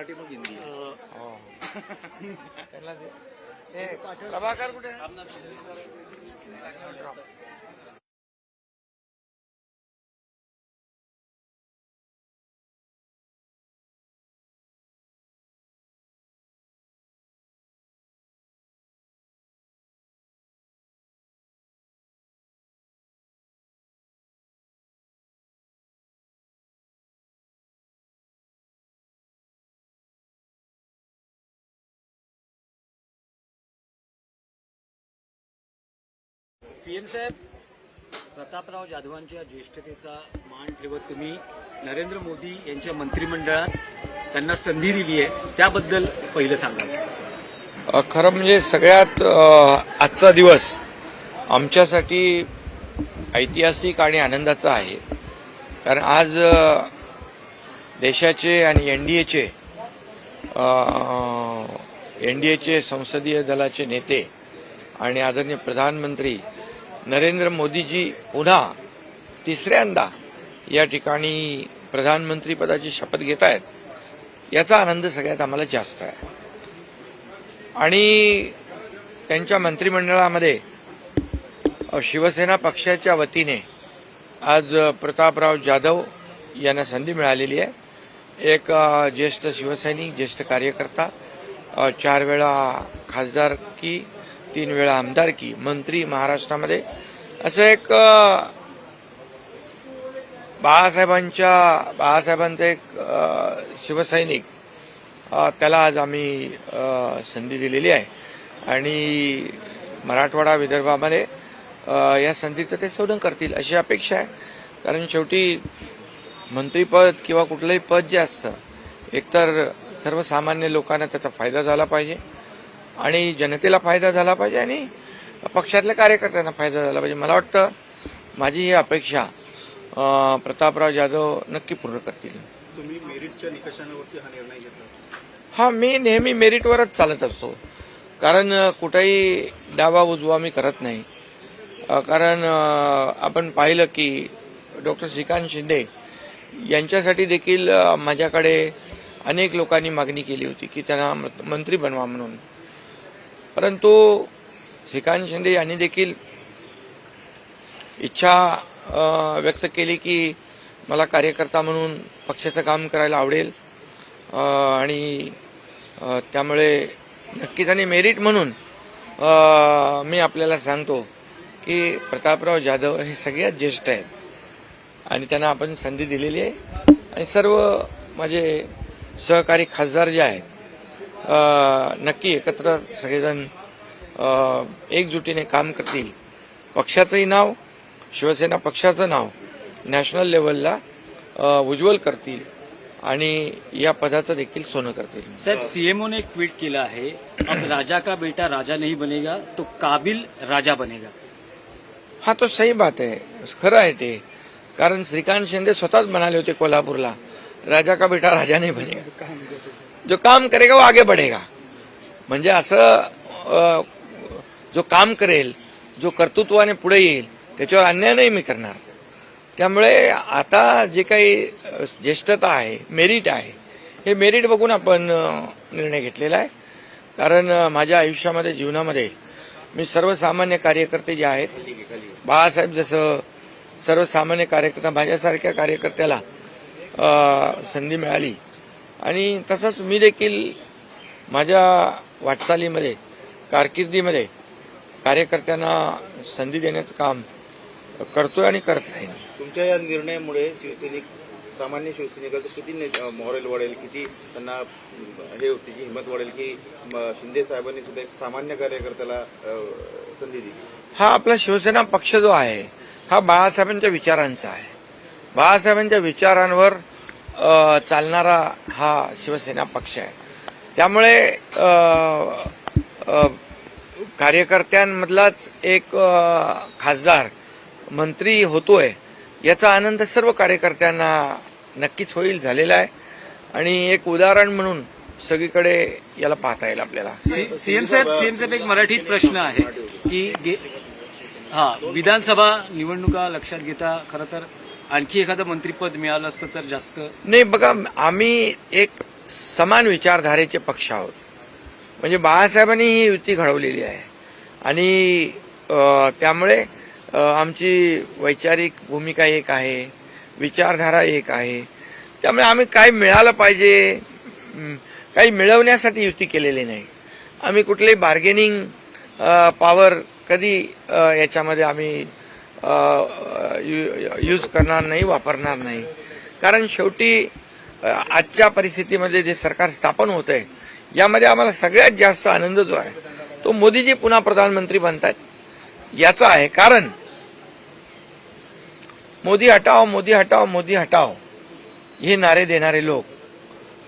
मराठी मग हिंदी हो. त्यांना दे. ए, प्रभाकर कुठे सीएम साहेब प्रतापराव जाधवांच्या ज्येष्ठतेचा मान ठेवत तुम्ही नरेंद्र मोदी यांच्या मंत्रिमंडळात त्यांना संधी दिली आहे त्याबद्दल पहिलं सांगा खरं म्हणजे सगळ्यात आजचा दिवस आमच्यासाठी ऐतिहासिक आणि आनंदाचा आहे. कारण आज देशाचे आणि एन डी एचे एन डी एचे संसदीय दलाचे नेते आणि आदरणीय प्रधानमंत्री नरेंद्र मोदीजी पुन्हा तिसऱ्यांदा या ठिकाणी प्रधानमंत्रीपदाची शपथ घेत आहेत. याचा आनंद सगळ्यात आम्हाला जास्त आहे. आणि त्यांच्या मंत्रिमंडळामध्ये शिवसेना पक्षाच्या वतीने आज प्रतापराव जाधव यांना संधी मिळालेली आहे. एक ज्येष्ठ शिवसैनिक ज्येष्ठ कार्यकर्ता चार वेळा खासदार की तीन वेळा आमदारकी मंत्री महाराष्ट्रामध्ये. असं एक बाळासाहेबांच्या बाळासाहेबांचं एक शिवसैनिक त्याला आज आम्ही संधी दिलेली आहे. आणि मराठवाडा विदर्भामध्ये या संधीचं ते शोधन करतील अशी अपेक्षा आहे. कारण शेवटी मंत्रीपद किंवा कुठलंही पद जे असतं एकतर सर्वसामान्य लोकांना त्याचा फायदा झाला पाहिजे. आणि जनतेला फायदा झाला पाहिजे आणि पक्षातल्या कार्यकर्त्यांना फायदा झाला पाहिजे. मला वाटतं माझी ही अपेक्षा प्रतापराव जाधव नक्की पूर्ण करतील. तुम्ही मेरिटच्या निकषांवरती हा निर्णय घेतला? हा मी नेहमी मेरिटवरच चालत असतो. कारण कुठेही डावा उजवा मी करत नाही. कारण आपण पाहिलं की डॉक्टर श्रीकांत शिंदे यांच्यासाठी देखील माझ्याकडे अनेक लोकांनी मागणी केली होती की त्यांना मत- मंत्री बनवा म्हणून. परंतु श्रीकांत शिंदे यांनी देखील इच्छा व्यक्त केली की मला कार्यकर्ता म्हणून पक्षाचं काम करायला आवडेल आणि त्यामुळे नक्कीच आणि मेरिट म्हणून मी आपल्याला सांगतो की प्रतापराव जाधव हे सगळ्यात ज्येष्ठ आहेत. आणि त्यांना आपण संधी दिलेली आहे. आणि सर्व माझे सहकारी खासदार जे आहेत नक्की एकत्र सगळेजण एकजुटीने काम करतील. पक्षाचंही नाव शिवसेना पक्षाचं नाव नॅशनल लेवलला उज्ज्वल करतील आणि या पदाचं देखील सोनं करतील. साहेब सीएमओ ने एक ट्वीट केलं आहे अब राजा का बेटा राजा नहीं बनेगा तो काबिल राजा बनेगा. हा तो सही बात आहे. खरं आहे ते. कारण श्रीकांत शिंदे स्वतःच म्हणाले होते कोल्हापूरला राजा का बेटा राजा नाही बनेगा. जो काम करेगा वो आगे बढ़ेगा। म्हणजे असं जो काम करेल जो कर्तृत्वाने पुढे येईल त्याच्यावर अन्याय नाही मी करणार. त्यामुळे आता जे काही ज्येष्ठता आहे मेरिट आहे हे मेरिट बघून आपण निर्णय घेतलेला आहे. कारण माझ्या आयुष्यामध्ये जीवनामध्ये मी सर्वसामान्य कार्यकर्ते जे आहेत बाळासाहेब जसं सर्वसामान्य कार्यकर्ता माझ्यासारख्या कार्यकर्त्याला संधी मिळाली आणि तसंच मी देखील माझ्या वाटचालीमध्ये कारकिर्दीमध्ये कार्यकर्त्यांना संधी देण्याचं काम करतोय आणि करत राहीन. तुमच्या या निर्णयामुळे शिवसैनिक सामान्य शिवसैनिकाचं किती मॉरल वाढेल? किती त्यांना हे होती की हिंमत वाढेल की शिंदे साहेबांनी सुद्धा एक सामान्य कार्यकर्त्याला संधी दिली? हा आपला शिवसेना पक्ष जो आहे हा बाळासाहेबांच्या विचारांचा आहे. बाळासाहेबांच्या विचारांवर चालणारा हा शिवसेना पक्ष आहे. त्यामुळे कार्यकर्त्यांमधलाच एक खासदार मंत्री होतोय याचा आनंद सर्व कार्यकर्त्यांना नक्कीच होईल झालेला आहे. आणि एक उदाहरण म्हणून सगळीकडे याला पाहता येईल आपल्याला. सीएम साहेब सीएम साहेब एक मराठीत प्रश्न आहे की हा विधानसभा निवडणुका लक्षात घेता खरं तर आणखी एखादं मंत्रीपद मिळालं असतं तर जास्त? नाही बघा आम्ही एक समान विचारधारेचे पक्ष आहोत. म्हणजे बाळासाहेबांनी ही युती घडवलेली आहे. आणि त्यामुळे आमची वैचारिक भूमिका एक आहे विचारधारा एक आहे. त्यामुळे आम्ही काय मिळालं पाहिजे काही मिळवण्यासाठी युती केलेली नाही. आम्ही कुठलेही बार्गेनिंग पॉवर कधी याच्यामध्ये आम्ही यूज करणार नाही वापरणार नाही. कारण शेवटी आजच्या परिस्थितीमध्ये जे सरकार स्थापन होत आहे यामध्ये आम्हाला सगळ्यात जास्त आनंद जो आहे तो मोदीजी पुन्हा प्रधानमंत्री बनतात याचा आहे कारण मोदी हटाव मोदी हटाव मोदी हटाव हे नारे देणारे लोक.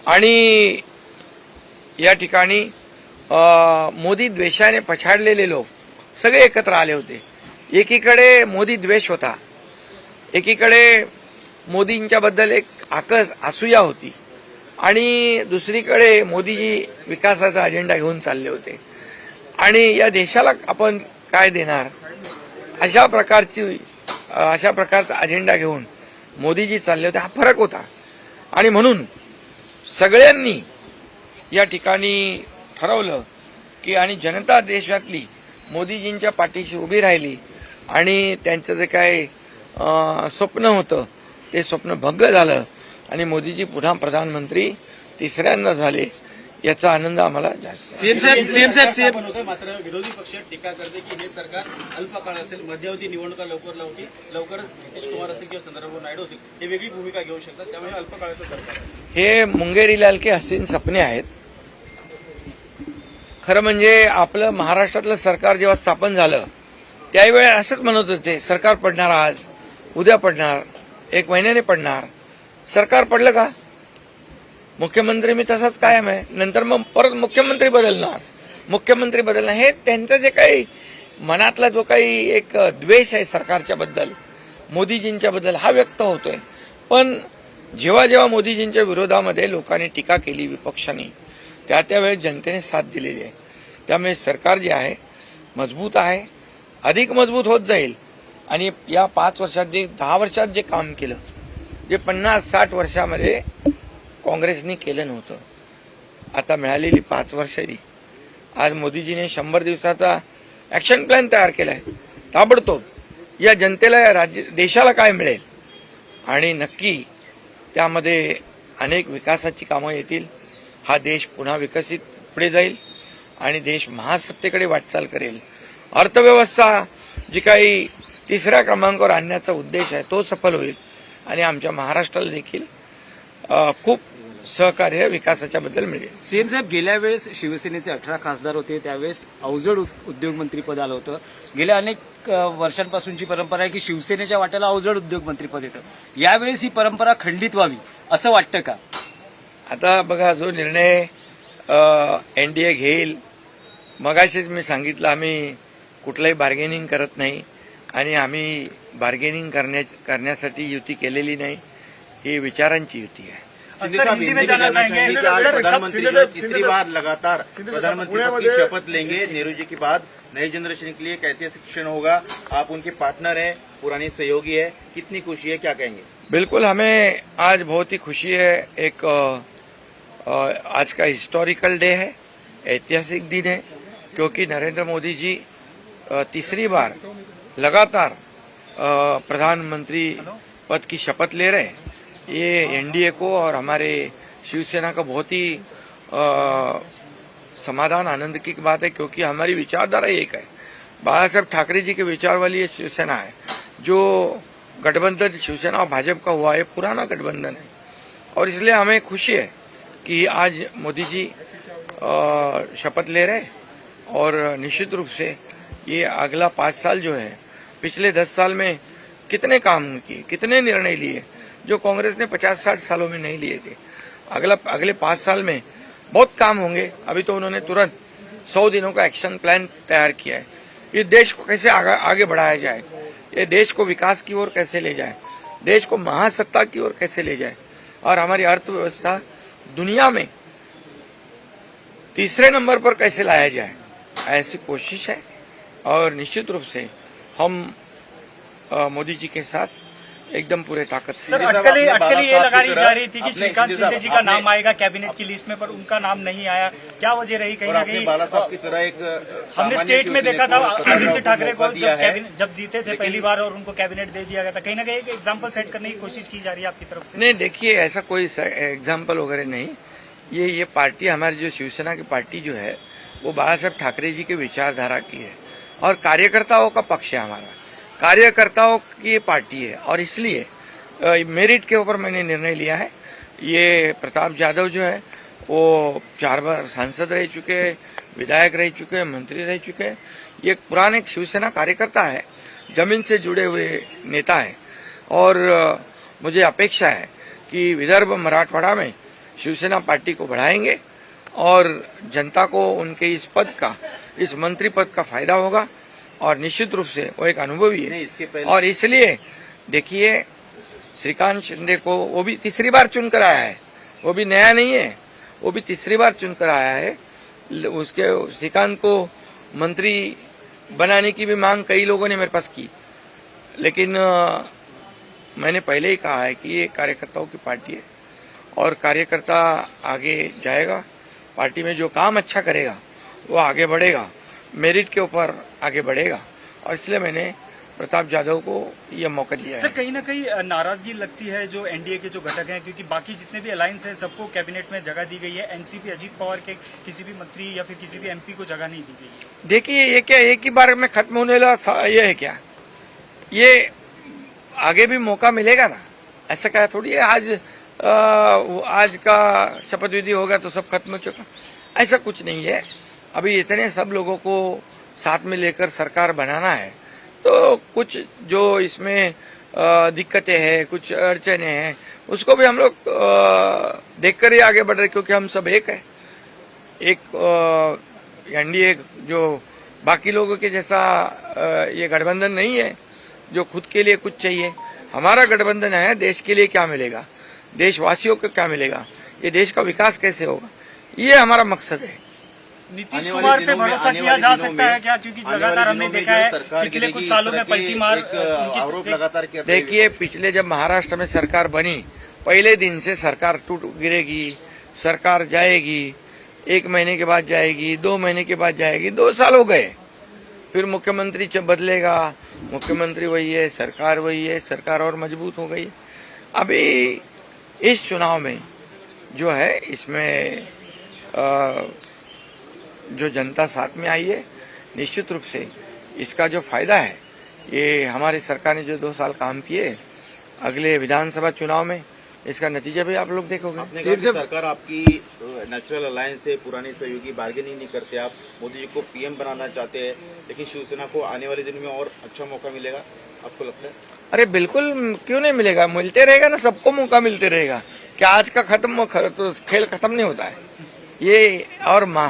आणि या ठिकाणी मोदी द्वेषाने पछाडलेले लोक सगळे एकत्र आले होते. एकीकडे मोदी द्वेष होता. एकीकडे मोदींच्याबद्दल एक आकस असूया होती. आणि दुसरीकडे मोदीजी विकासाचा अजेंडा घेऊन चालले होते. आणि या देशाला आपण काय देणार? अशा प्रकारची अशा प्रकारचा अजेंडा घेऊन मोदीजी चालले होते. हा फरक होता. आणि म्हणून सगळ्यांनी या ठिकाणी ठरवलं की आणि जनता देशातली मोदीजींच्या पाठीशी उभी राहिली आणि त्यांचं जे काय स्वप्न होतं ते स्वप्न भंग झालं आणि मोदीजी पुन्हा प्रधानमंत्री तिसऱ्यांदा झाले याचा आनंद आम्हाला जास्त सीएम साहेब सीएम साहेब सीएम मात्र विरोधी पक्ष टीका करते की हे सरकार अल्पकाळ असेल मध्यावधी निवडणुका लवकर लावतील लवकरच नितीश कुमार असेल किंवा चंद्रबाबू नायडू असेल हे वेगळी भूमिका घेऊ शकतात त्यामुळे हे अल्पकाळाचं सरकार आहे. हे मुंगेरीलाल के हसीन सपने आहेत. खरं म्हणजे आपलं महाराष्ट्रातलं सरकार जेव्हा स्थापन झालं त्यावेळी असंच म्हणत होते सरकार पडणार आज उद्या पडणार एक महिन्याने पडणार. सरकार पडलं का? मुख्यमंत्री मी तसाच कायम आहे. नंतर मग परत मुख्यमंत्री बदलणार. मुख्यमंत्री बदलणार. हे त्यांचं जे काही मनातला जो काही एक द्वेष आहे सरकारच्या बद्दल मोदीजींच्या बद्दल हा व्यक्त होतोय. पण जेव्हा जेव्हा मोदीजींच्या विरोधामध्ये लोकांनी टीका केली विपक्षांनी त्या त्यावेळेस जनतेने साथ दिलेली आहे. त्यामुळे सरकार जे आहे मजबूत आहे. अधिक मजबूत होत जाईल. आणि या पाच वर्षात जे दहा वर्षात जे काम केलं जे पन्नास साठ वर्षामध्ये काँग्रेसनी केलं नव्हतं. आता मिळालेली पाच वर्षाची. आज मोदीजीने शंभर दिवसाचा ॲक्शन प्लॅन तयार केला आहे ताबडतोब या जनतेला या राज्य देशाला काय मिळेल? आणि नक्की त्यामध्ये अनेक विकासाची कामं येतील. हा देश पुन्हा विकसित पुढे जाईल. आणि देश महासत्तेकडे वाटचाल करेल. अर्थव्यवस्था जी काही तिसऱ्या क्रमांकावर आणण्याचा उद्देश आहे तो सफल होईल. आणि आमच्या महाराष्ट्राला देखील खूप सहकार्य विकासाच्या बद्दल मिळेल. सीएम साहेब गेल्या वेळेस शिवसेनेचे अठरा खासदार होते त्यावेळेस अवजड उद- उद्योगमंत्रीपद आलं होतं. गेल्या अनेक वर्षांपासूनची परंपरा आहे की शिवसेनेच्या वाट्याला अवजड उद्योगमंत्रीपद येतं. यावेळेस ही परंपरा खंडित व्हावी असं वाटतं का? आता बघा जो निर्णय एनडीए घेईल मगाशीच मी सांगितलं आम्ही कुठलंही बार्गेनिंग करत नाही. आणि आम्ही बार्गेनिंग करण्या करण्यासाठी युती केलेली नाही. ही विचारांची युती आहे. हिंदी में चाहेंगे प्रधानमंत्री है तीसरी बार लगातार प्रधानमंत्री शपथ लेंगे? नेहरू जी के बाद नई जनरेशन के लिए एक ऐतिहासिक क्षण होगा? आप उनके पार्टनर हैं पुरानी सहयोगी है. कितनी खुशी है? क्या कहेंगे? बिल्कुल हमें आज बहुत ही खुशी है। एक आज का हिस्टोरिकल डे है ऐतिहासिक दिन है क्योंकि नरेंद्र मोदी जी तीसरी बार लगातार प्रधानमंत्री पद की शपथ ले रहे हैं। ये एनडीए को और हमारे शिवसेना का बहुत ही समाधान आनंद की बात है, क्योंकि हमारी विचारधारा एक है। बाला साहब ठाकरे जी के विचार वाली ये शिवसेना है, जो गठबंधन शिवसेना और भाजपा का हुआ है पुराना गठबंधन है। और इसलिए हमें खुशी है कि आज मोदी जी शपथ ले रहे और निश्चित रूप से ये अगला पाँच साल जो है पिछले दस साल में कितने काम किए कितने निर्णय लिए जो कांग्रेस ने पचास साठ सालों में नहीं लिए थे। अगला अगले पाँच साल में बहुत काम होंगे अभी तो उन्होंने तुरंत सौ दिनों का एक्शन प्लान तैयार किया है। ये देश को कैसे आगा, आगे बढ़ाया जाए ये देश को विकास की ओर कैसे ले जाए देश को महासत्ता की ओर कैसे ले जाए और हमारी अर्थव्यवस्था दुनिया में तीसरे नंबर पर कैसे लाया जाए ऐसी कोशिश है। और निश्चित रूप से हम मोदी जी के साथ एकदम पूरे ताकत से सर साहब, अटकलें ये लगाई जा रही थी कि श्रीकांत शिंदे जी का नाम आएगा कैबिनेट की लिस्ट में पर उनका नाम नहीं आया। क्या वजह रही कहीं ना कहीं? बाला साहब की तरह एक हमने स्टेट में देखा था आदित्य ठाकरे को जब जब जीते थे पहली बार और उनको कैबिनेट दे दिया गया था। कहीं ना कहीं एक एग्ज़ाम्पल सेट करने की कोशिश की जा रही है आपकी तरफ़ से। नहीं देखिए ऐसा कोई एग्ज़ाम्पल वगैरह नहीं। ये ये पार्टी हमारी जो शिवसेना की पार्टी जो है वो बाला साहब ठाकरे जी की विचारधारा की है। और कार्यकर्ताओं का पक्ष है हमारा। कार्यकर्ताओं की पार्टी है और इसलिए मेरिट के ऊपर मैंने निर्णय लिया है। ये प्रताप यादव जो है, वो चार बार सांसद रह चुके, विधायक रह चुके, मंत्री रह चुके। ये एक पुराने शिवसेना कार्यकर्ता है, ज़मीन से जुड़े हुए नेता है। और मुझे अपेक्षा है कि विदर्भ मराठवाड़ा में शिवसेना पार्टी को बढ़ाएँगे और जनता को उनके इस पद का इस मंत्री पद का फ़ायदा होगा और निश्चित रूप से वो एक अनुभवी है। इसके पहले- और इसलिए देखिए श्रीकांत शिंदे को वो भी तीसरी बार चुनकर आया है। वो भी नया नहीं है वो भी तीसरी बार चुनकर आया है। उसके श्रीकांत को मंत्री बनाने की भी मांग कई लोगों ने मेरे पास की। लेकिन अ, मैंने पहले ही कहा है कि ये कार्यकर्ताओं की पार्टी है और कार्यकर्ता आगे जाएगा पार्टी में जो काम अच्छा करेगा वो आगे बढ़ेगा। मेरिट के ऊपर आगे बढ़ेगा। और इसलिए मैंने प्रताप जाधव को यह मौका दिया सर कहीं ना कहीं नाराज़गी लगती है जो एनडीए के जो घटक हैं क्योंकि बाकी जितने भी अलायंस हैं सबको कैबिनेट में जगह दी गई है। एनसीपी अजीत पवार के किसी भी मंत्री या फिर किसी भी एमपी को जगह नहीं दी गई देखिए ये क्या एक ही बार में खत्म होने वाला ये है क्या? ये आगे भी मौका मिलेगा ना? ऐसा क्या थोड़ी है? आज वो आज का शपथ विधि होगा तो सब खत्म हो चुका। ऐसा कुछ नहीं है। अभी इतने सब लोगों को साथ में लेकर सरकार बनाना है तो कुछ जो इसमें दिक्कतें हैं, कुछ अड़चने हैं, उसको भी हम लोग देखकर ही आगे बढ़ रहे क्योंकि हम सब एक है। एक एनडीए जो बाकी लोगों के जैसा ये गठबंधन नहीं है, जो खुद के लिए कुछ चाहिए। हमारा गठबंधन है, देश के लिए क्या मिलेगा? देशवासियों को क्या मिलेगा? ये देश का विकास कैसे होगा? ये हमारा मकसद है। नीतीश कुमार पे भरोसा किया जा सकता है क्या? क्योंकि लगातार हमने देखा है पिछले कुछ सालों में पलटी मार आरोप लगातार देखिए पिछले जब महाराष्ट्र में सरकार बनी पहले दिन से सरकार टूट गिरेगी सरकार जाएगी एक महीने के बाद जाएगी दो महीने के बाद जाएगी दो साल हो गए। फिर मुख्यमंत्री जब बदलेगा मुख्यमंत्री वही है सरकार वही है सरकार और मज़बूत हो गई। अभी इस चुनाव में जो है इसमें जो जनता साथ में आई है निश्चित रूप से इसका जो फ़ायदा है ये हमारी सरकार ने जो दो साल काम किए अगले विधानसभा चुनाव में इसका नतीजा भी आप लोग देखोगे। सरकार आपकी नेचुरल अलायंस है पुरानी सहयोगी बार्गेनिंग नहीं करते आप मोदी जी को पीएम बनाना चाहते हैं लेकिन शिवसेना को आने वाले दिन में और अच्छा मौका मिलेगा आपको लगता है? अरे बिल्कुल क्यों नहीं मिलेगा? मिलते रहेगा ना सबको मौका मिलते रहेगा। क्या आज का खत्म तो खेल खत्म नहीं होता है। ये और माँ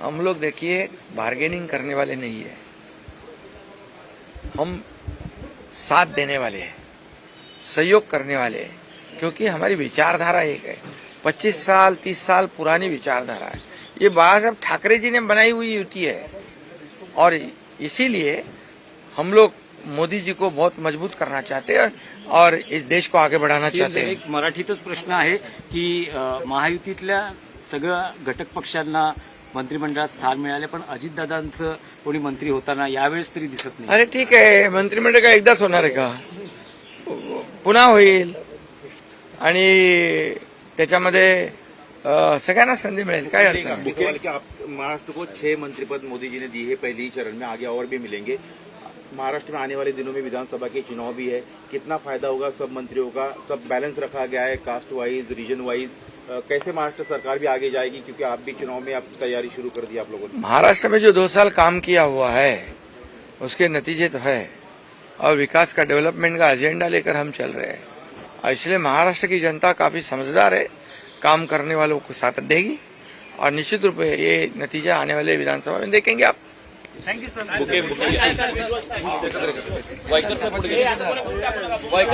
हम लोग देखिए बार्गेनिंग करने वाले नहीं है। हम साथ देने वाले हैं सहयोग करने वाले हैं क्योंकि हमारी विचारधारा एक है। 25 साल 30 साल पुरानी विचारधारा है। ये बाबा साहब ठाकरे जी ने बनाई हुई युति है। और इसीलिए हम लोग मोदी जी को बहुत मज़बूत करना चाहते हैं और इस देश को आगे बढ़ाना चाहते हैं। एक मराठीतच प्रश्न आहे की महायुतीतल्या सगळ्या घटक पक्षांना मंत्रिमंडळात स्थान मिळाले पण अजितदादांचं कोणी मंत्री होताना यावेळेस तरी दिसत नाही. अरे ठीक आहे मंत्रिमंडळ का एकदाच होणार आहे का? पुन्हा होईल. आणि त्याच्यामध्ये अं, सगळ्यांना संधी मिळेल काय अडचण नाही. केवल कि आप महाराष्ट्र को छह मंत्री पद मोदी जी ने दी है पहले ही चरण में आगे और भी मिलेंगे। महाराष्ट्र में आने वाले दिनों में विधानसभा के चुनाव भी है। कितना फायदा होगा सब मंत्रियों का सब बैलेंस रखा गया है कास्ट वाइज रीजन वाइज कैसे महाराष्ट्र सरकार भी आगे जाएगी? क्योंकि आप भी चुनाव में आप तैयारी शुरू कर दी आप लोगों ने। महाराष्ट्र में जो दो साल काम किया हुआ है उसके नतीजे तो है। और विकास का डेवलपमेंट का एजेंडा लेकर हम चल रहे हैं। और इसलिए महाराष्ट्र की जनता काफ़ी समझदार है काम करने वालों को साथ देगी। और निश्चित रूप से ये नतीजा आने वाले विधानसभा में देखेंगे आप। थँक्यू सर वायकर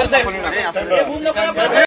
साहेब